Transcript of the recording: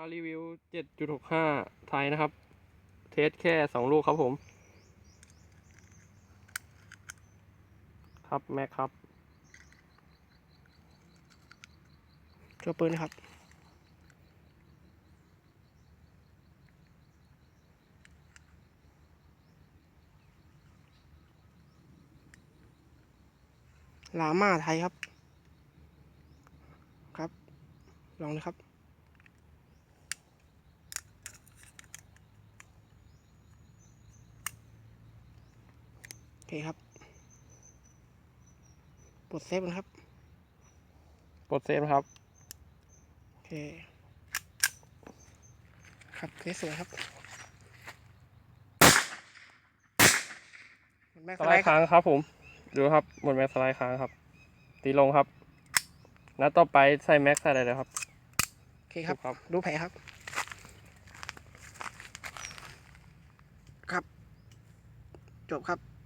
มารีวิว 7.65 ไทยนะครับ เทสแค่ 2 ลูกครับผม ครับ แม็กครับตัวปืนนะครับ ลาม่าไทยครับ ครับ ลองเลยครับ เคครับปลดเซฟนะครับกดเซฟนะครับ โอเค ครับเคสสวยครับหมดแม็กสซ์ไลไลด์ด์คค้ารับงครับผม ดูครับ หมดแม็กสไลด์ค้างครับ ตีลงครับ นัดต่อไปใส่แม็กใส่อะไรเลยครับ โอเคครับครับดูแผลครับ ครับ จบครับ